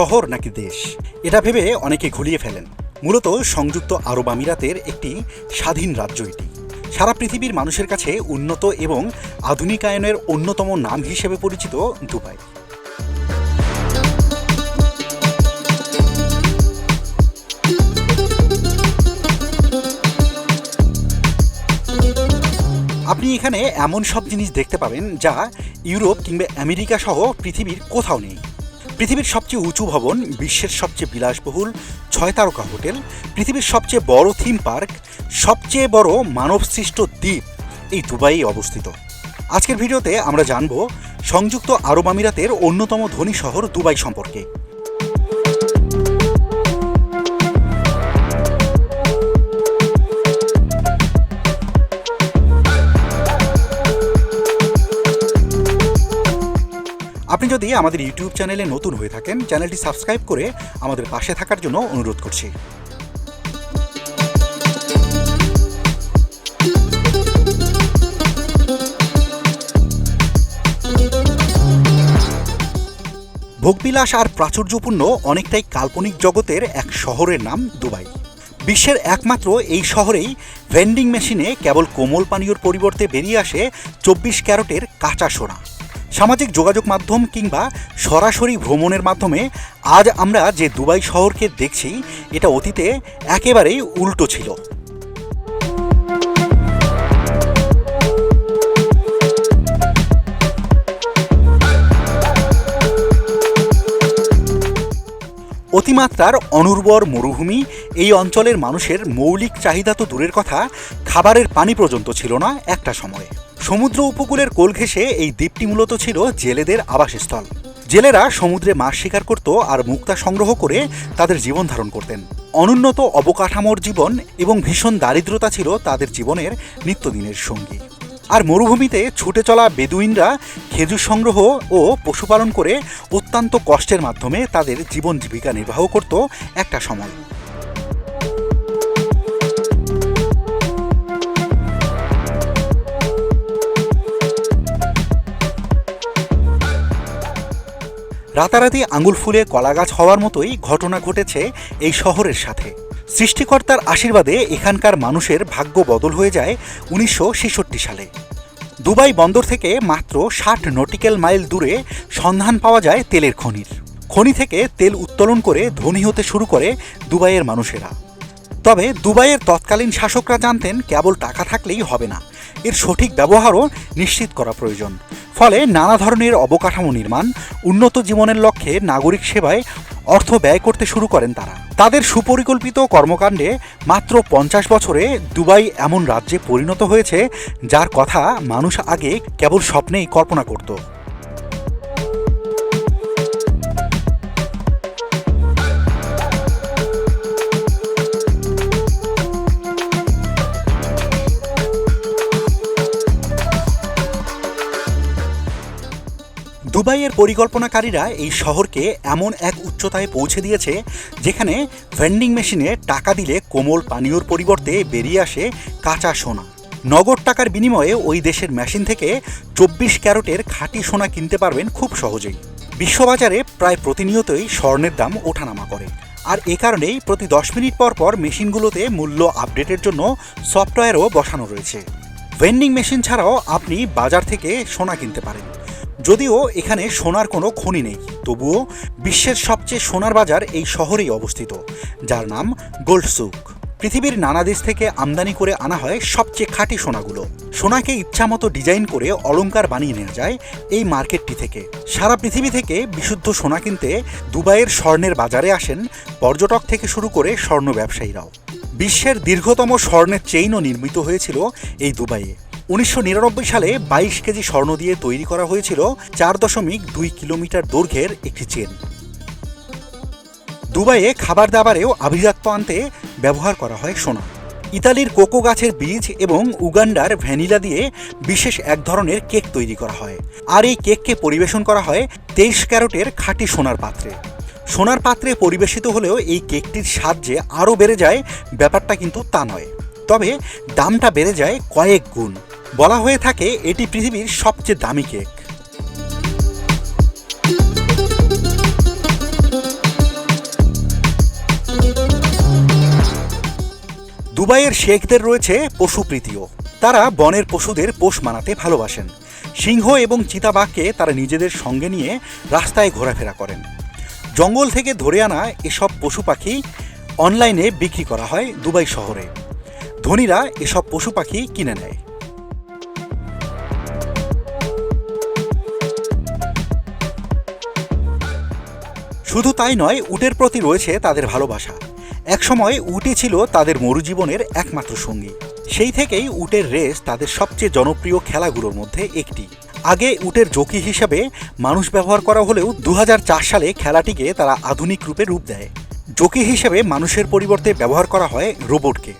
শহর নাকি দেশ? এটা ভেবে অনেকে ঘুলিয়ে ফেলেন। মূলত সংযুক্ত আরব আমিরাতের একটি স্বাধীন রাজ্য এটি। সারা পৃথিবীর মানুষের কাছে উন্নত এবং আধুনিকায়নের অন্যতম নাম হিসেবে পরিচিত দুবাই। আপনি এখানে এমন সব জিনিস দেখতে পাবেন যা ইউরোপ কিংবা আমেরিকা সহ পৃথিবীর কোথাও নেই। পৃথিবীর সবচেয়ে উঁচু ভবন, বিশ্বের সবচেয়ে বিলাসবহুল ছয় তারকা হোটেল, পৃথিবীর সবচেয়ে বড় থিম পার্ক সবচেয়ে বড় মানবসৃষ্ট দ্বীপ এই দুবাই অবস্থিত। আজকের ভিডিওতে আমরা জানব সংযুক্ত আরব আমিরাতের অন্যতম ধনী শহর দুবাই সম্পর্কে। যদি আমাদের ইউটিউব চ্যানেলে নতুন হয়ে থাকেন, চ্যানেলটি সাবস্ক্রাইব করে আমাদের পাশে থাকার জন্য অনুরোধ করছি। ভোগবিলাস আর প্রাচুর্যপূর্ণ অনেকটাই কাল্পনিক জগতের এক শহরের নাম দুবাই। বিশ্বের একমাত্র এই শহরেই ভেন্ডিং মেশিনে কেবল কোমল পানীয়র পরিবর্তে বেরিয়ে আসে চব্বিশ ক্যারটের কাঁচা সোনা। সামাজিক যোগাযোগ মাধ্যম কিংবা সরাসরি ভ্রমণের মাধ্যমে আজ আমরা যে দুবাই শহরকে দেখছি, এটা অতীতে একেবারেই উল্টো ছিল। অতিমাত্রার অনুর্বর মরুভূমি, এই অঞ্চলের মানুষের মৌলিক চাহিদা তো দূরের কথা, খাবারের পানি পর্যন্ত ছিল না একটা সময়ে। সমুদ্র উপকূলের কোল ঘেঁষে এই দ্বীপটি মূলত ছিল জেলেদের আবাসস্থল। জেলেরা সমুদ্রে মাছ শিকার করত আর মুক্তা সংগ্রহ করে তাদের জীবন ধারণ করতেন। অনুন্নত অবকাঠামোর জীবন এবং ভীষণ দারিদ্রতা ছিল তাদের জীবনের নিত্যদিনের সঙ্গী। আর মরুভূমিতে ছুটে চলা বেদুইনরা খেজুর সংগ্রহ ও পশুপালন করে অত্যন্ত কষ্টের মাধ্যমে তাদের জীবন জীবিকা নির্বাহ করত একটা সময়। রাতারাতি আঙুল ফুলে কলা গাছ হওয়ার মতোই ঘটনা ঘটেছে এই শহরের সাথে। সৃষ্টিকর্তার আশীর্বাদে এখানকার মানুষের ভাগ্য বদল হয়ে যায় উনিশশো ছেষট্টি সালে। দুবাই বন্দর থেকে মাত্র ষাট নটিক্যাল মাইল দূরে সন্ধান পাওয়া যায় তেলের খনির। খনি থেকে তেল উত্তোলন করে ধনী হতে শুরু করে দুবাইয়ের মানুষেরা। তবে দুবাইয়ের তৎকালীন শাসকরা জানতেন কেবল টাকা থাকলেই হবে না। এর সঠিক ব্যবহারও নিশ্চিত করা প্রয়োজন। ফলে নানা ধরনের অবকাঠামো নির্মাণ, উন্নত জীবনের লক্ষ্যে নাগরিক সেবায় অর্থ ব্যয় করতে শুরু করেন তারা। তাদের সুপরিকল্পিত কর্মকাণ্ডে মাত্র পঞ্চাশ বছরে দুবাই এমন রাজ্যে পরিণত হয়েছে, যার কথা মানুষ আগে কেবল স্বপ্নেই কল্পনা করত। দুবাইয়ের পরিকল্পনাকারীরা এই শহরকে এমন এক উচ্চতায় পৌঁছে দিয়েছে যেখানে ভেন্ডিং মেশিনে টাকা দিলে কোমল পানীয়র পরিবর্তে বেরিয়ে আসে কাঁচা সোনা। নগদ টাকার বিনিময়ে ওই দেশের মেশিন থেকে চব্বিশ ক্যারটের খাঁটি সোনা কিনতে পারবেন খুব সহজেই। বিশ্ববাজারে প্রায় প্রতিনিয়তই স্বর্ণের দাম ওঠানামা করে। আর এ কারণেই প্রতি দশ মিনিট পর পর মেশিনগুলোতে মূল্য আপডেটের জন্য সফটওয়্যারও বসানো রয়েছে। ভেন্ডিং মেশিন ছাড়াও আপনি বাজার থেকে সোনা কিনতে পারেন। যদিও এখানে সোনার কোনো খনি নেই, তবুও বিশ্বের সবচেয়ে সোনার বাজার এই শহরেই অবস্থিত, যার নাম গোল্ডসুক। পৃথিবীর নানা দেশ থেকে আমদানি করে আনা হয় সবচেয়ে খাঁটি সোনাগুলো। সোনাকে ইচ্ছামতো ডিজাইন করে অলংকার বানিয়ে নেওয়া যায় এই মার্কেটটি থেকে। সারা পৃথিবী থেকে বিশুদ্ধ সোনা কিনতে দুবাইয়ের স্বর্ণের বাজারে আসেন পর্যটক থেকে শুরু করে স্বর্ণ ব্যবসায়ীরাও। বিশ্বের দীর্ঘতম স্বর্ণের চেইনও নির্মিত হয়েছিল এই দুবাইয়ে। উনিশশো নিরানব্বই সালে বাইশ কেজি স্বর্ণ দিয়ে তৈরি করা হয়েছিল চার দশমিক দুই কিলোমিটার দৈর্ঘ্যের একটি চেন। দুবাইয়ে খাবার দাবারেও আভিজাত্য আনতে ব্যবহার করা হয় সোনা। ইতালির কোকো গাছের বীজ এবং উগান্ডার ভ্যানিলা দিয়ে বিশেষ এক ধরনের কেক তৈরি করা হয়। আর এই কেককে পরিবেশন করা হয় তেইশ ক্যারোটের খাঁটি সোনার পাত্রে। সোনার পাত্রে পরিবেশিত হলেও এই কেকটির স্বাদ যে আরও বেড়ে যায়, ব্যাপারটা কিন্তু তা নয়। তবে দামটা বেড়ে যায় কয়েক গুণ। বলা হয়ে থাকে এটি পৃথিবীর সবচেয়ে দামি কেক। দুবাইয়ের শেখদের রয়েছে পশুপ্রীতিও তারা বনের পশুদের পোষ মানাতে ভালোবাসেন। সিংহ এবং চিতাবাঘকে তারা নিজেদের সঙ্গে নিয়ে রাস্তায় ঘোরাফেরা করেন। জঙ্গল থেকে ধরে আনা এসব পশু পাখি অনলাইনে বিক্রি করা হয় দুবাই শহরে। ধনীরা এসব পশু পাখি কিনে নেয়। শুধু তাই নয়, উটের প্রতি রয়েছে তাদের ভালোবাসা। একসময় উটই ছিল তাদের মরুজীবনের একমাত্র সঙ্গী। সেই থেকেই উটের রেস তাদের সবচেয়ে জনপ্রিয় খেলাগুলোর মধ্যে একটি। আগে উটের জকি হিসাবে মানুষ ব্যবহার করা হলেও দু হাজার চার সালে খেলাটিকে তারা আধুনিক রূপে রূপ দেয়। জকি হিসেবে মানুষের পরিবর্তে ব্যবহার করা হয় রোবটকে।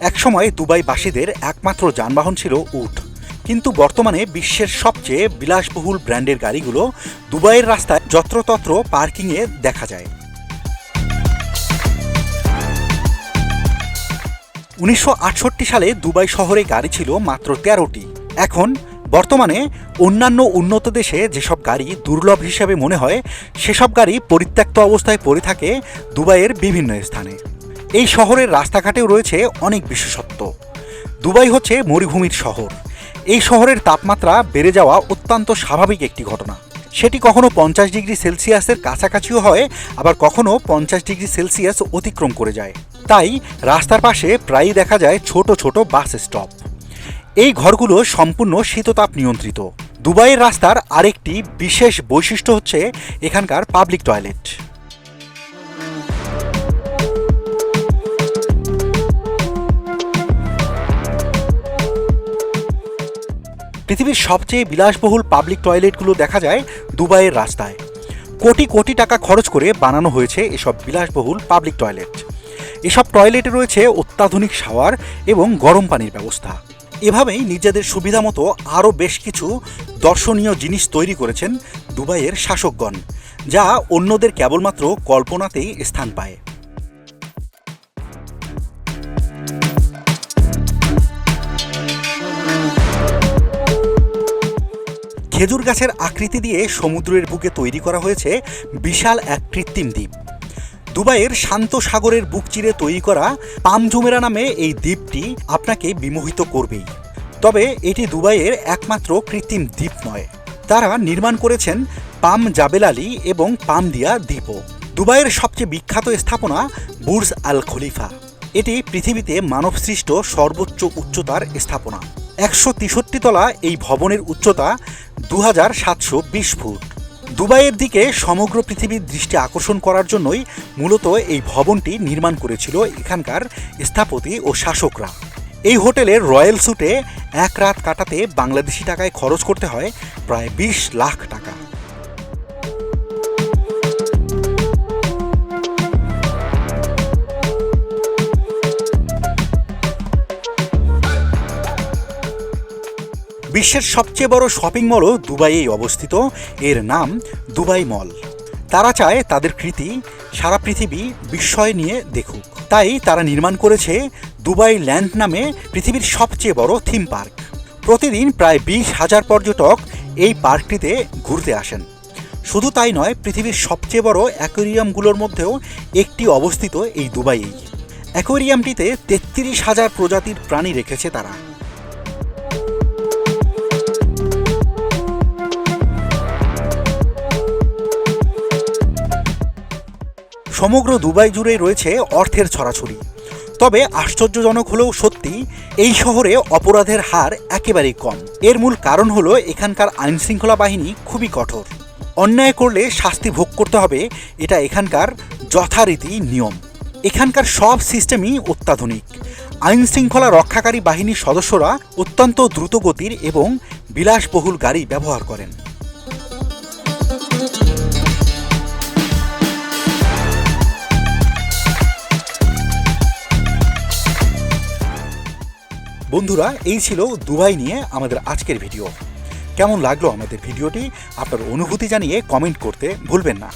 একসময় দুবাইবাসীদের একমাত্র যানবাহন ছিল উট। কিন্তু বর্তমানে বিশ্বের সবচেয়ে বিলাসবহুল ব্র্যান্ডের গাড়িগুলো দুবাইয়ের রাস্তায় যত্রতত্র পার্কিংয়ে দেখা যায়। উনিশশো আটষট্টি সালে দুবাই শহরে গাড়ি ছিল মাত্র তেরোটি। এখন বর্তমানে অন্যান্য উন্নত দেশে যেসব গাড়ি দুর্লভ হিসেবে মনে হয়, সেসব গাড়ি পরিত্যক্ত অবস্থায় পড়ে থাকে দুবাইয়ের বিভিন্ন স্থানে। এই শহরের রাস্তাঘাটেও রয়েছে অনেক বিশেষত্ব। দুবাই হচ্ছে মরুভূমির শহর। এই শহরের তাপমাত্রা বেড়ে যাওয়া অত্যন্ত স্বাভাবিক একটি ঘটনা। সেটি কখনো পঞ্চাশ ডিগ্রি সেলসিয়াসের কাছাকাছিও হয়, আবার কখনো পঞ্চাশ ডিগ্রি সেলসিয়াস অতিক্রম করে যায়। তাই রাস্তার পাশে প্রায়ই দেখা যায় ছোট ছোট বাস স্টপ। এই ঘরগুলো সম্পূর্ণ শীততাপ নিয়ন্ত্রিত। দুবাইয়ের রাস্তার আরেকটি বিশেষ বৈশিষ্ট্য হচ্ছে এখানকার পাবলিক টয়লেট। পৃথিবীর সবচেয়ে বিলাসবহুল পাবলিক টয়লেটগুলো দেখা যায় দুবাইয়ের রাস্তায়। কোটি কোটি টাকা খরচ করে বানানো হয়েছে এসব বিলাসবহুল পাবলিক টয়লেট এসব টয়লেটে রয়েছে অত্যাধুনিক শাওয়ার এবং গরম পানির ব্যবস্থা। এভাবেই নিজেদের সুবিধা মতো আরও বেশ কিছু দর্শনীয় জিনিস তৈরি করেছেন দুবাইয়ের শাসকগণ, যা অন্যদের কেবলমাত্র কল্পনাতেই স্থান পায়। খেজুর গাছের আকৃতি দিয়ে সমুদ্রের বুকে তৈরি করা হয়েছে বিশাল এক কৃত্রিম দ্বীপ। দুবাইয়ের শান্ত সাগরের বুক চিরে তৈরি করা পামজুমেরা নামে এই দ্বীপটি আপনাকে বিমোহিত করবেই। তবে এটি দুবাইয়ের একমাত্র কৃত্রিম দ্বীপ নয়। তারা নির্মাণ করেছেন পাম জাবেল আলী এবং পাম দিয়া দ্বীপও। দুবাইয়ের সবচেয়ে বিখ্যাত স্থাপনা বুর্জ আল খলিফা। এটি পৃথিবীতে মানবসৃষ্ট সর্বোচ্চ উচ্চতার স্থাপনা। একশো তেষট্টি তলা এই ভবনের উচ্চতা দু হাজার সাতশো বিশ ফুট। দুবাইয়ের দিকে সমগ্র পৃথিবীর দৃষ্টি আকর্ষণ করার জন্যই মূলত এই ভবনটি নির্মাণ করেছিল এখানকার স্থাপতি ও শাসকরা। এই হোটেলের রয়্যাল স্যুটে এক রাত কাটাতে বাংলাদেশি টাকায় খরচ করতে হয় প্রায় বিশ লাখ টাকা। বিশ্বের সবচেয়ে বড় শপিং মলও দুবাইয়েই অবস্থিত। এর নাম দুবাই মল। তারা চায় তাদের কৃতি সারা পৃথিবী বিস্ময় নিয়ে দেখুক। তাই তারা নির্মাণ করেছে দুবাই ল্যান্ড নামে পৃথিবীর সবচেয়ে বড় থিম পার্ক। প্রতিদিন প্রায় বিশ হাজার পর্যটক এই পার্কটিতে ঘুরতে আসেন। শুধু তাই নয়, পৃথিবীর সবচেয়ে বড় অ্যাকোরিয়ামগুলোর মধ্যেও একটি অবস্থিত এই দুবাইয়েই। অ্যাকোরিয়ামটিতে তেত্রিশ হাজার প্রজাতির প্রাণী রেখেছে তারা। সমগ্র দুবাই জুড়ে রয়েছে অর্থের ছড়াছড়ি। তবে আশ্চর্যজনক হলেও সত্যি, এই শহরে অপরাধের হার একেবারেই কম। এর মূল কারণ হলো এখানকার আইনশৃঙ্খলা বাহিনী খুবই কঠোর। অন্যায় করলে শাস্তি ভোগ করতে হবে, এটা এখানকার যথারীতি নিয়ম। এখানকার সব সিস্টেমই অত্যাধুনিক। আইন শৃঙ্খলা রক্ষাকারী বাহিনীর সদস্যরা অত্যন্ত দ্রুতগতির এবং বিলাসবহুল গাড়ি ব্যবহার করেন। বন্ধুরা, এই ছিল দুবাই নিয়ে আমাদের আজকের ভিডিও। কেমন লাগল আমাদের ভিডিওটি? আপনার অনুভূতি জানিয়ে কমেন্ট করতে ভুলবেন না।